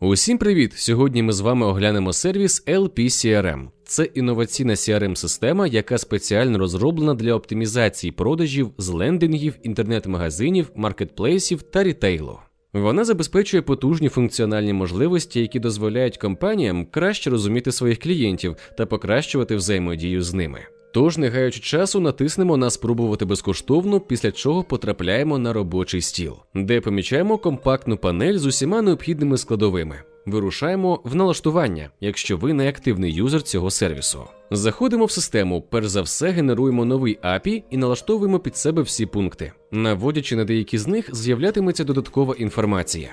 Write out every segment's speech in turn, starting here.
Усім привіт! Сьогодні ми з вами оглянемо сервіс LPCRM. Це інноваційна CRM-система, яка спеціально розроблена для оптимізації продажів з лендингів, інтернет-магазинів, маркетплейсів та рітейлу. Вона забезпечує потужні функціональні можливості, які дозволяють компаніям краще розуміти своїх клієнтів та покращувати взаємодію з ними. Тож, не гаючи часу, натиснемо на спробувати безкоштовно, після чого потрапляємо на робочий стіл, де помічаємо компактну панель з усіма необхідними складовими. Вирушаємо в налаштування, якщо ви не активний юзер цього сервісу. Заходимо в систему, перш за все генеруємо новий API і налаштовуємо під себе всі пункти. Наводячи на деякі з них, з'являтиметься додаткова інформація.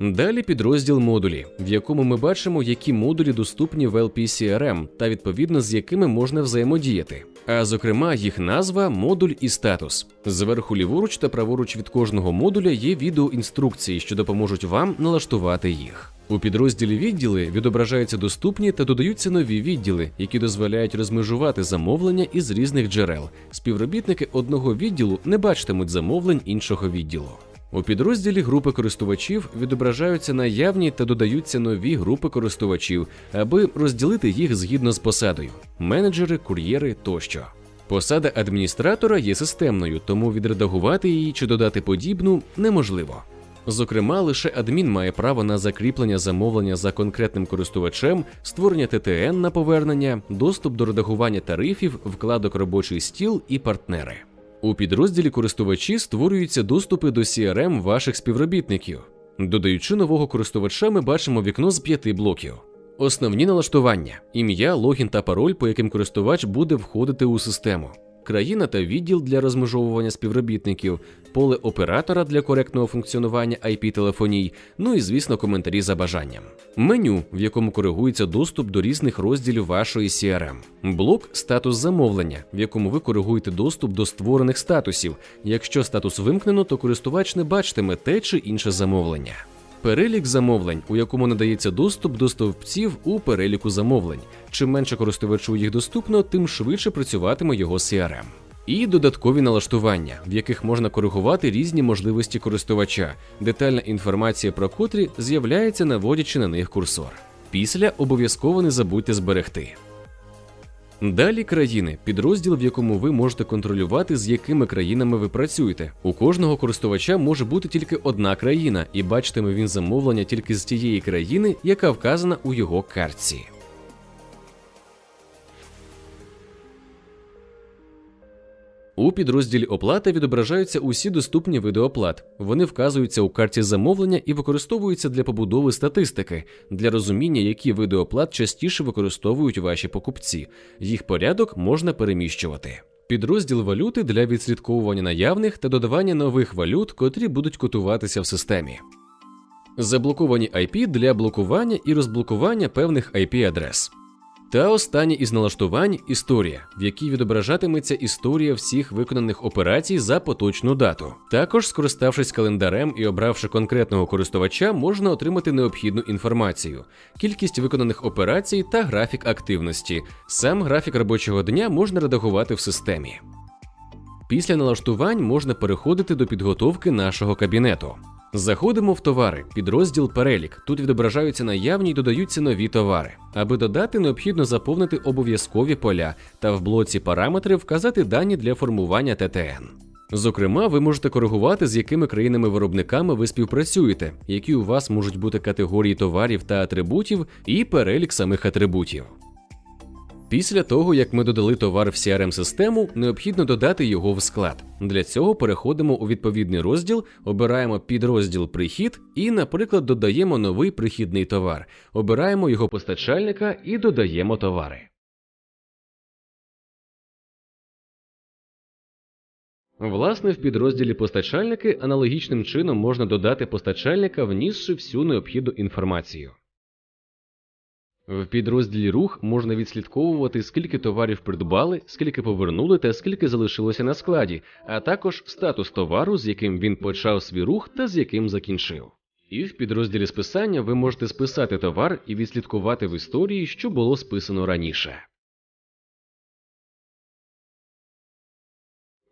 Далі підрозділ модулі, в якому ми бачимо, які модулі доступні в LPCRM та відповідно з якими можна взаємодіяти. А зокрема, їх назва, модуль і статус. Зверху ліворуч та праворуч від кожного модуля є відеоінструкції, що допоможуть вам налаштувати їх. У підрозділі відділи відображаються доступні та додаються нові відділи, які дозволяють розмежувати замовлення із різних джерел. Співробітники одного відділу не бачитимуть замовлень іншого відділу. У підрозділі групи користувачів відображаються наявні та додаються нові групи користувачів, аби розділити їх згідно з посадою менеджери, кур'єри тощо. Посада адміністратора є системною, тому відредагувати її чи додати подібну неможливо. Зокрема, лише адмін має право на закріплення замовлення за конкретним користувачем, створення ТТН на повернення, доступ до редагування тарифів, вкладок робочий стіл і партнери. У підрозділі користувачі створюються доступи до CRM ваших співробітників. Додаючи нового користувача, ми бачимо вікно з п'яти блоків. Основні налаштування: ім'я, логін та пароль, по яким користувач буде входити у систему, країна та відділ для розмежовування співробітників, поле оператора для коректного функціонування IP-телефоній, ну і, звісно, коментарі за бажанням. Меню, в якому коригується доступ до різних розділів вашої CRM. Блок статус замовлення, в якому ви коригуєте доступ до створених статусів. Якщо статус вимкнено, то користувач не бачитиме те чи інше замовлення. Перелік замовлень, у якому надається доступ до стовпців у переліку замовлень. Чим менше користувачу їх доступно, тим швидше працюватиме його CRM. І додаткові налаштування, в яких можна коригувати різні можливості користувача, детальна інформація про котрі з'являється, наводячи на них курсор. Після обов'язково не забудьте зберегти. Далі країни, підрозділ, в якому ви можете контролювати, з якими країнами ви працюєте. У кожного користувача може бути тільки одна країна, і бачитиме він замовлення тільки з тієї країни, яка вказана у його картці. У підрозділі оплата відображаються усі доступні види оплат. Вони вказуються у карті замовлення і використовуються для побудови статистики, для розуміння, які види оплат частіше використовують ваші покупці. Їх порядок можна переміщувати. Підрозділ валюти для відслідковування наявних та додавання нових валют, котрі будуть котуватися в системі. Заблоковані IP для блокування і розблокування певних IP-адрес. Та останнє із налаштувань історія, в якій відображатиметься історія всіх виконаних операцій за поточну дату. Також, скориставшись календарем і обравши конкретного користувача, можна отримати необхідну інформацію, кількість виконаних операцій та графік активності. Сам графік робочого дня можна редагувати в системі. Після налаштувань можна переходити до підготовки нашого кабінету. Заходимо в товари, підрозділ перелік. Тут відображаються наявні й додаються нові товари. Аби додати, необхідно заповнити обов'язкові поля та в блоці параметри вказати дані для формування ТТН. Зокрема, ви можете коригувати, з якими країнами-виробниками ви співпрацюєте, які у вас можуть бути категорії товарів та атрибутів, і перелік самих атрибутів. Після того, як ми додали товар в CRM-систему, необхідно додати його в склад. Для цього переходимо у відповідний розділ, обираємо підрозділ Прихід і, наприклад, додаємо новий прихідний товар, обираємо його постачальника і додаємо товари. Власне, в підрозділі постачальники аналогічним чином можна додати постачальника, внісши всю необхідну інформацію. В підрозділі рух можна відслідковувати, скільки товарів придбали, скільки повернули та скільки залишилося на складі, а також статус товару, з яким він почав свій рух та з яким закінчив. І в підрозділі списання ви можете списати товар і відслідкувати в історії, що було списано раніше.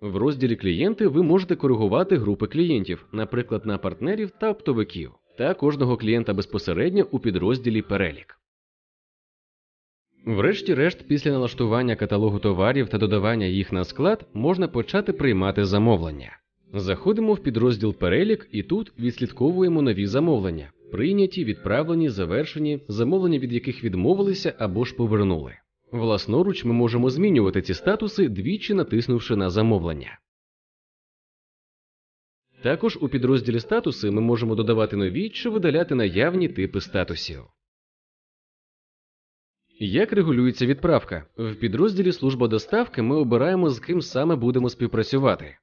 В розділі клієнти ви можете коригувати групи клієнтів, наприклад, на партнерів та оптовиків. та кожного клієнта безпосередньо у підрозділі Перелік. Врешті-решт, після налаштування каталогу товарів та додавання їх на склад можна почати приймати замовлення. Заходимо в підрозділ Перелік і тут відслідковуємо нові замовлення, прийняті, відправлені, завершені, замовлення від яких відмовилися або ж повернули. Власноруч ми можемо змінювати ці статуси, двічі натиснувши на замовлення. Також у підрозділі статуси ми можемо додавати нові чи видаляти наявні типи статусів. Як регулюється відправка? В підрозділі служба доставки ми обираємо, з ким саме будемо співпрацювати.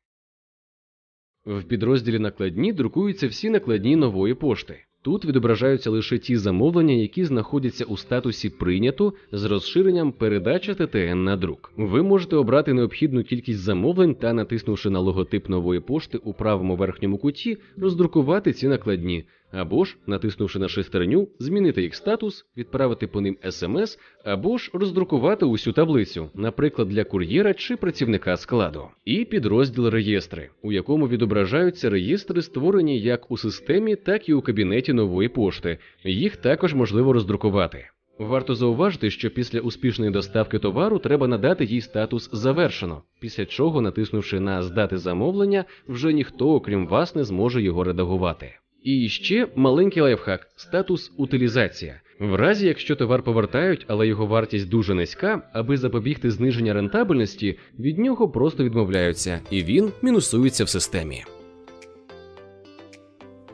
В підрозділі накладні друкуються всі накладні нової пошти. Тут відображаються лише ті замовлення, які знаходяться у статусі прийнято з розширенням передача ТТН на друк. Ви можете обрати необхідну кількість замовлень та, натиснувши на логотип нової пошти у правому верхньому куті, роздрукувати ці накладні, або ж, натиснувши на шестерню, змінити їх статус, відправити по ним смс, або ж роздрукувати усю таблицю, наприклад, для кур'єра чи працівника складу. І підрозділ реєстри, у якому відображаються реєстри, створені як у системі, так і у кабінеті нової пошти. Їх також можливо роздрукувати. Варто зауважити, що після успішної доставки товару треба надати їй статус завершено, після чого, натиснувши на здати замовлення, вже ніхто, окрім вас, не зможе його редагувати. І ще маленький лайфхак статус утилізація. В разі, якщо товар повертають, але його вартість дуже низька, аби запобігти зниження рентабельності, від нього просто відмовляються, і він мінусується в системі.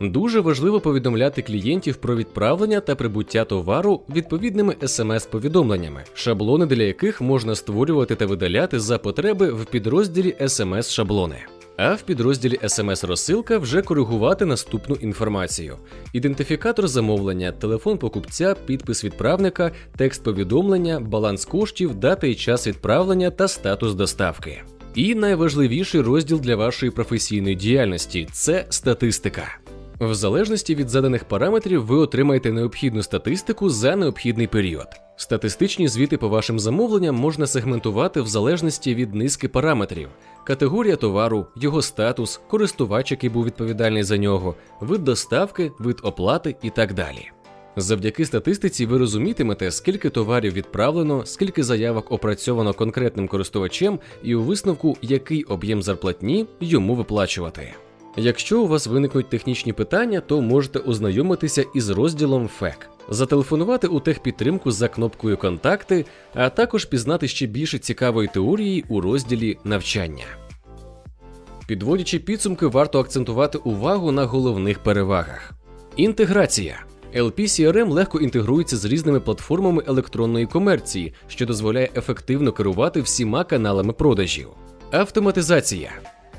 Дуже важливо повідомляти клієнтів про відправлення та прибуття товару відповідними смс-повідомленнями, шаблони для яких можна створювати та видаляти за потреби в підрозділі смс-шаблони. А в підрозділі смс-розсилка вже коригувати наступну інформацію: ідентифікатор замовлення, телефон покупця, підпис відправника, текст повідомлення, баланс коштів, дата і час відправлення та статус доставки. І найважливіший розділ для вашої професійної діяльності це статистика. В залежності від заданих параметрів ви отримаєте необхідну статистику за необхідний період. Статистичні звіти по вашим замовленням можна сегментувати в залежності від низки параметрів: категорія товару, його статус, користувач, який був відповідальний за нього, вид доставки, вид оплати і так далі. Завдяки статистиці ви розумітимете, скільки товарів відправлено, скільки заявок опрацьовано конкретним користувачем, і у висновку, який об'єм зарплатні йому виплачувати. Якщо у вас виникнуть технічні питання, то можете ознайомитися із розділом ФЕК, зателефонувати у техпідтримку за кнопкою Контакти, а також пізнати ще більше цікавої теорії у розділі навчання. Підводячи підсумки, варто акцентувати увагу на головних перевагах. Інтеграція. LP-CRM легко інтегрується з різними платформами електронної комерції, що дозволяє ефективно керувати всіма каналами продажів. Автоматизація.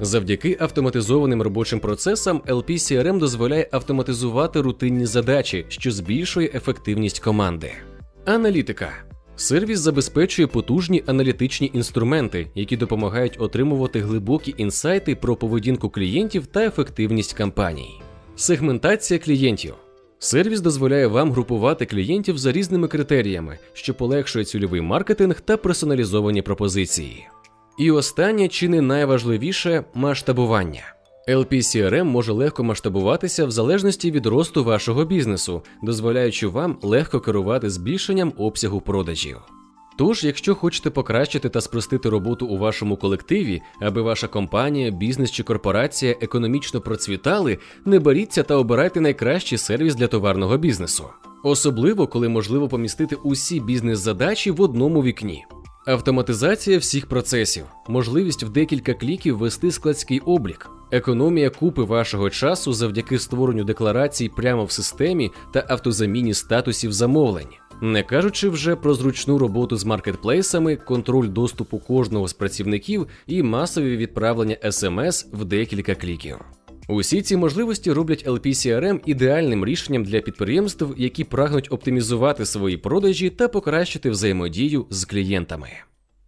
Завдяки автоматизованим робочим процесам LP-CRM дозволяє автоматизувати рутинні задачі, що збільшує ефективність команди. Аналітика. Сервіс забезпечує потужні аналітичні інструменти, які допомагають отримувати глибокі інсайти про поведінку клієнтів та ефективність кампаній. Сегментація клієнтів. Сервіс дозволяє вам групувати клієнтів за різними критеріями, що полегшує цільовий маркетинг та персоналізовані пропозиції. І останнє, чи не найважливіше масштабування. LP-CRM може легко масштабуватися в залежності від росту вашого бізнесу, дозволяючи вам легко керувати збільшенням обсягу продажів. Тож, якщо хочете покращити та спростити роботу у вашому колективі, аби ваша компанія, бізнес чи корпорація економічно процвітали, не боріться та обирайте найкращий сервіс для товарного бізнесу. Особливо, коли можливо помістити усі бізнес-задачі в одному вікні. Автоматизація всіх процесів, можливість в декілька кліків вести складський облік, економія купи вашого часу завдяки створенню декларацій прямо в системі та автозаміні статусів замовлень, не кажучи вже про зручну роботу з маркетплейсами, контроль доступу кожного з працівників і масові відправлення смс в декілька кліків. Усі ці можливості роблять LP-CRM ідеальним рішенням для підприємств, які прагнуть оптимізувати свої продажі та покращити взаємодію з клієнтами.